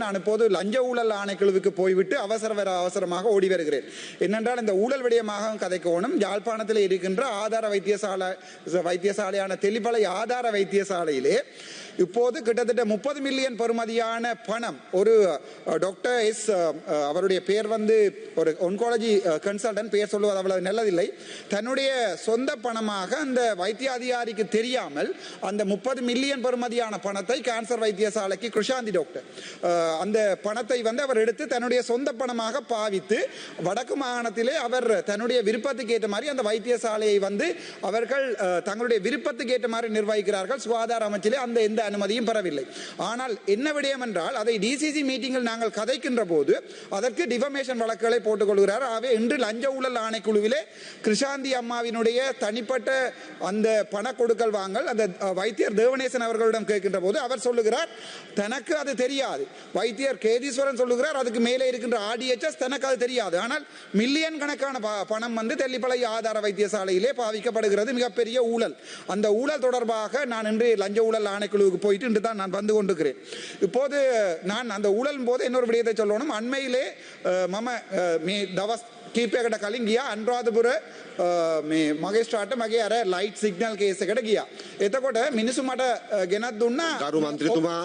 நான் இப்போது லஞ்ச ஊழல் ஆணைக்குழுவுக்கு போய்விட்டு அவசர வர அவசரமாக ஓடி வருகிறேன். என்னென்றால் இந்த ஊழல் விடயமாக கதைக்கோணும். யாழ்ப்பாணத்தில் இருக்கின்ற ஆதார வைத்தியசாலை வைத்தியசாலையான தெளிப்பளை ஆதார வைத்தியசாலையிலே இப்போது கிட்டத்தட்ட முப்பது மில்லியன் பெறுமதியான பணம். ஒரு டாக்டர் எஸ் அவருடைய பேர் வந்து ஒரு ஒன்காலஜி கன்சல்டன்ட் பேர் சொல்லுவது அவ்வளவு நல்லதில்லை. தன்னுடைய சொந்த பணமாக அந்த வைத்திய அதிகாரிக்கு தெரியாமல் அந்த முப்பது மில்லியன் பெறுமதியான பணத்தை கேன்சர் வைத்தியசாலைக்கு கிருஷாந்தி டாக்டர் அந்த பணத்தை வந்து அவர் எடுத்து தன்னுடைய சொந்த பணமாக பாவித்து வடக்கு மாகாணத்திலே அவர் தன்னுடைய விருப்பத்துக்கு ஏற்ற மாதிரி அந்த வைத்தியசாலையை வந்து அவர்கள் தங்களுடைய விருப்பத்துக்கு ஏற்ற மாதிரி நிர்வகிக்கிறார்கள். சுகாதார அமைச்சிலே அந்த எந்த அனுமதியும் பெறவில்லை. ஆனால் என்ன விடயம் என்றால் அதை டிசிசி மீட்டிங்கில் நாங்கள் கதைக்கின்ற போது அதற்கு டிஃபமேஷன் வழக்குகளை போட்டுக்கொள்கிறார். ஆகவே இன்று லஞ்ச ஊழல் ஆணைக்குழுவிலே கிருஷாந்தி அம்மாவினுடைய தனிப்பட்ட அந்த பண கொடுக்கல் வாங்கல் அந்த வைத்தியர் தேவநேசன் அவர்களிடம் கேட்கின்ற போது அவர் சொல்லுகிறார் தனக்கு அது தெரியாது. வைத்தியர் கேதீஸ்வரன் சொல்லுகிறார் அதுக்கு மேலே இருக்கின்ற ஆடிஎச்எஸ் தனக்கு அது தெரியாது. ஆனால் மில்லியன் கணக்கான பணம் வந்து தெல்லிப்பளை ஆதார வைத்தியசாலையிலே பாவிக்கப்படுகிறது மிகப்பெரிய ஊழல். அந்த ஊழல் தொடர்பாக நான் இன்று லஞ்ச ஊழல் ஆணைக்குழுவுக்கு போயிட்டு இன்று தான் நான் வந்து கொண்டிருக்கிறேன் இப்போது நான் அந்த ஊழல் போது இன்னொரு விடயத்தை சொல்லணும் அண்மையிலே அஹ், மம அஹ், மே දවස් කීපයකට කලින් ගියා අන්රාධපුර අ, මේ මගේ ස්ටාට මගේ අර ලයිට් සිගනල් කේස එකට ගියා. එතකොට මිනිසු මට අ, ගෙනත් දුන්නා ගරු මන්ත්‍රතුමා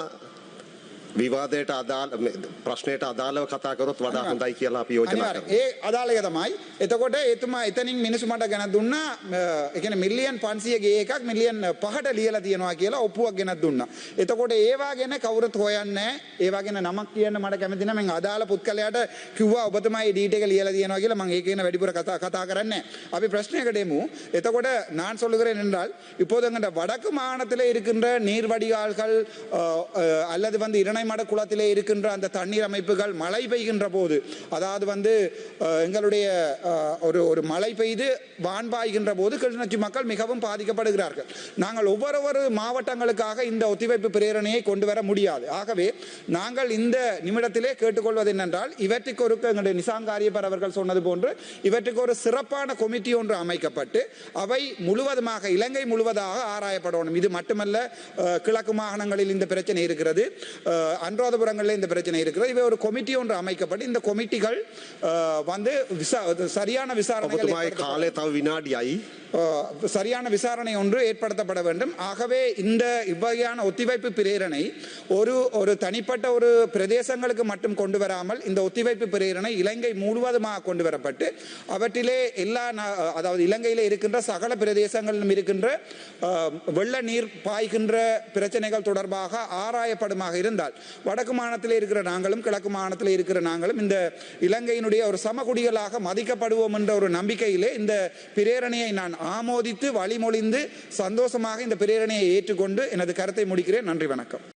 විවාදයට අදාළ මේ ප්‍රශ්නයට අදාළව කතා කරොත් වඩා හොඳයි කියලා අපි යෝජනා අනිවාර්යෙන්. කරනවා. ඒ අදාළය තමයි. එතකොට එතුමා එතනින් මිනිස්සු මට ගෙනත් දුන්නා අ, ඒ කියන්නේ මිලියන් 500 ගේ එකක් මිලියන් 5ට ලියලා තියෙනවා කියලා ඔප්පුවක් ගෙනත් දුන්නා. එතකොට ඒවා ගැන කවුරුත් හොයන්නේ නැහැ. ඒවා ගැන නමක් කියන්න මට කැමති නැහැ. මම අදාළ පුත්කලයට කිව්වා ඔබ තමයි ඩීට් එක ලියලා තියෙනවා කියලා මම ඒක ගැන වැඩිපුර කතා කතා කරන්නේ නැහැ. අපි ප්‍රශ්නයකට එමු. එතකොට நான் சொல்லுகிறேன் என்றால் இப்போது எங்கட வடக்கு மாகாணத்திலே இருக்கின்ற நீர் வடிகால்கள் அஹ், அஹ், அல்லது வந்து இரணைமட குளத்திலே இருக்கின்ற அந்த தண்ணீர் அமைப்புகள் மழை பெய்கின்ற போது அதாவது வந்து எங்களுடைய ஒரு ஒரு மழை பெய்து வான் பாய்கின்ற போது கிளிநொச்சி மக்கள் மிகவும் பாதிக்கப்படுகிறார்கள். நாங்கள் ஒவ்வொரு மாவட்டங்களுக்காக இந்த ஒத்திவைப்பு பிரேரணையை கொண்டு வர முடியாது. ஆகவே நாங்கள் இந்த நிமிடத்திலே கேட்டுக்கொள்வது என்னென்றால் இவற்றுக்கு ஒரு எங்களுடைய நிசாங்காரியப்பர் அவர்கள் சொன்னது போன்று இவற்றுக்கு ஒரு சிறப்பான கொமிட்டி ஒன்று அமைக்கப்பட்டு அவை முழுவதுமாக இலங்கை முழுவதாக ஆராயப்படணும். இது மட்டுமல்ல கிழக்கு மாகாணங்களில் இந்த பிரச்சனை இருக்கிறது. அன்றாதபுரங்களில் இந்த பிரச்சனை இருக்கிறது. இவை ஒரு கமிட்டி ஒன்று அமைக்கப்பட்டு இந்த கமிட்டிகள் வந்து விசா சரியான விசாரணை காலை தவ வினாடியாயி சரியான விசாரணை ஒன்று ஏற்படுத்தப்பட வேண்டும். ஆகவே இந்த இவ்வகையான ஒத்திவைப்பு பிரேரணை ஒரு ஒரு தனிப்பட்ட ஒரு பிரதேசங்களுக்கு மட்டும் கொண்டு வராமல் இந்த ஒத்திவைப்பு பிரேரணை இலங்கை முழுவதுமாக கொண்டு வரப்பட்டு அவற்றிலே எல்லா நா- அதாவது இலங்கையில் இருக்கின்ற சகல பிரதேசங்களிலும் இருக்கின்ற வெள்ள நீர் பாய்கின்ற பிரச்சனைகள் தொடர்பாக ஆராயப்படுமாக இருந்தால் வடக்கு மாநிலத்தில் இருக்கிற நாங்களும் கிழக்கு மாநிலத்தில் இருக்கிற நாங்களும் இந்த இலங்கையினுடைய ஒரு சமகுடிகளாக மதிக்கப்படுவோம் என்ற ஒரு நம்பிக்கையிலே இந்த பிரேரணையை நான் ஆமோதித்து வழிமொழிந்து சந்தோஷமாக இந்த பிரேரணையை ஏற்றுக்கொண்டு எனது கருத்தை முடிக்கிறேன். நன்றி வணக்கம்.